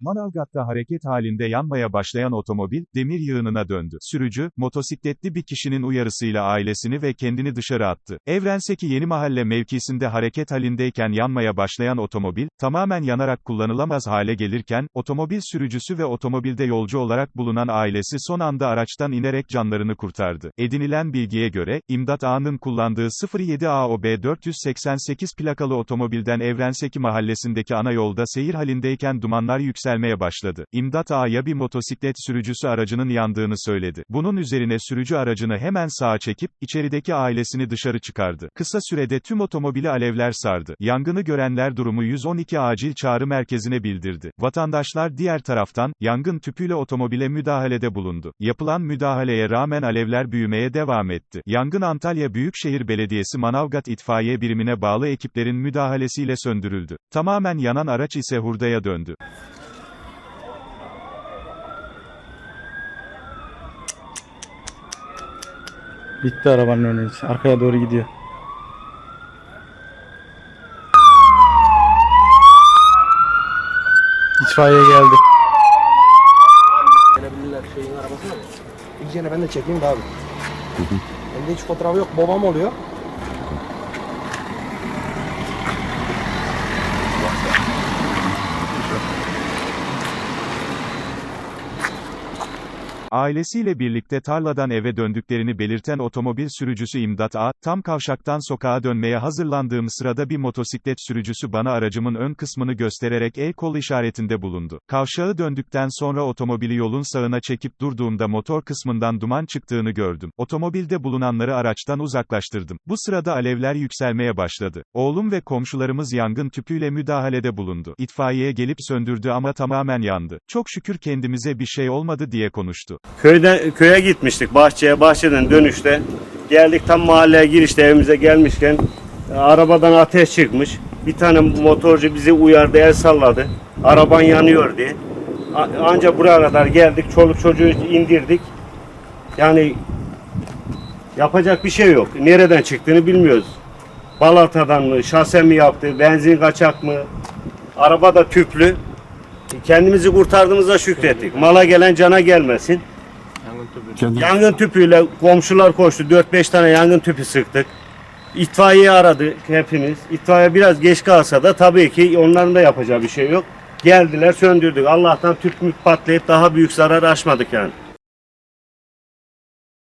Manavgat'ta hareket halinde yanmaya başlayan otomobil, demir yığınına döndü. Sürücü, motosikletli bir kişinin uyarısıyla ailesini ve kendini dışarı attı. Evrenseki Yeni Mahalle mevkisinde hareket halindeyken yanmaya başlayan otomobil, tamamen yanarak kullanılamaz hale gelirken, otomobil sürücüsü ve otomobilde yolcu olarak bulunan ailesi son anda araçtan inerek canlarını kurtardı. Edinilen bilgiye göre, İmdat Ağa'nın kullandığı 07 AOB 488 plakalı otomobilden Evrenseki mahallesindeki ana yolda seyir halindeyken dumanlar yükselmeye başladı. İmdat Ağa'ya bir motosiklet sürücüsü aracının yandığını söyledi. Bunun üzerine sürücü aracını hemen sağa çekip, içerideki ailesini dışarı çıkardı. Kısa sürede tüm otomobili alevler sardı. Yangını görenler durumu 112 acil çağrı merkezine bildirdi. Vatandaşlar diğer taraftan, yangın tüpüyle otomobile müdahalede bulundu. Yapılan müdahaleye rağmen alevler büyümeye devam etti. Yangın Antalya Büyükşehir Belediyesi Manavgat İtfaiye Birimine bağlı ekiplerin müdahalesiyle söndürüldü. Tamamen yanan araç ise hurdaya döndü. Bitti arabanın önü. Arkaya doğru gidiyor. İtfaiye geldi. Gelebilirler şeyin arabasına? İlk ben de çekeyim de abi. Bende hiç fotoğrafı yok. Babam oluyor. Ailesiyle birlikte tarladan eve döndüklerini belirten otomobil sürücüsü İmdat A, tam kavşaktan sokağa dönmeye hazırlandığım sırada bir motosiklet sürücüsü bana aracımın ön kısmını göstererek el kol işaretinde bulundu. Kavşağı döndükten sonra otomobili yolun sağına çekip durduğumda motor kısmından duman çıktığını gördüm. Otomobilde bulunanları araçtan uzaklaştırdım. Bu sırada alevler yükselmeye başladı. Oğlum ve komşularımız yangın tüpüyle müdahalede bulundu. İtfaiye gelip söndürdü ama tamamen yandı. Çok şükür kendimize bir şey olmadı diye konuştu. Köyden köye gitmiştik bahçeye. Bahçeden dönüşte geldik tam mahalleye girişte evimize gelmişken e, arabadan ateş çıkmış. Bir tane motorcu bizi uyardı, el salladı. Araban yanıyor diye. Anca buraya kadar geldik. Çoluk çocuğu indirdik. Yani yapacak bir şey yok. Nereden çıktığını bilmiyoruz. Balata'dan mı, şase mi yaptı, benzin kaçak mı? Araba da tüplü. Kendimizi kurtardığımıza şükrettik. Mala gelen cana gelmesin. Yangın tüpüyle komşular koştu. 4-5 tane yangın tüpü sıktık. İtfaiye aradı hepimiz. İtfaiye biraz geç kalsa da tabii ki onların da yapacağı bir şey yok. Geldiler söndürdük. Allah'tan tüp mü patlayıp daha büyük zarar açmadık yani.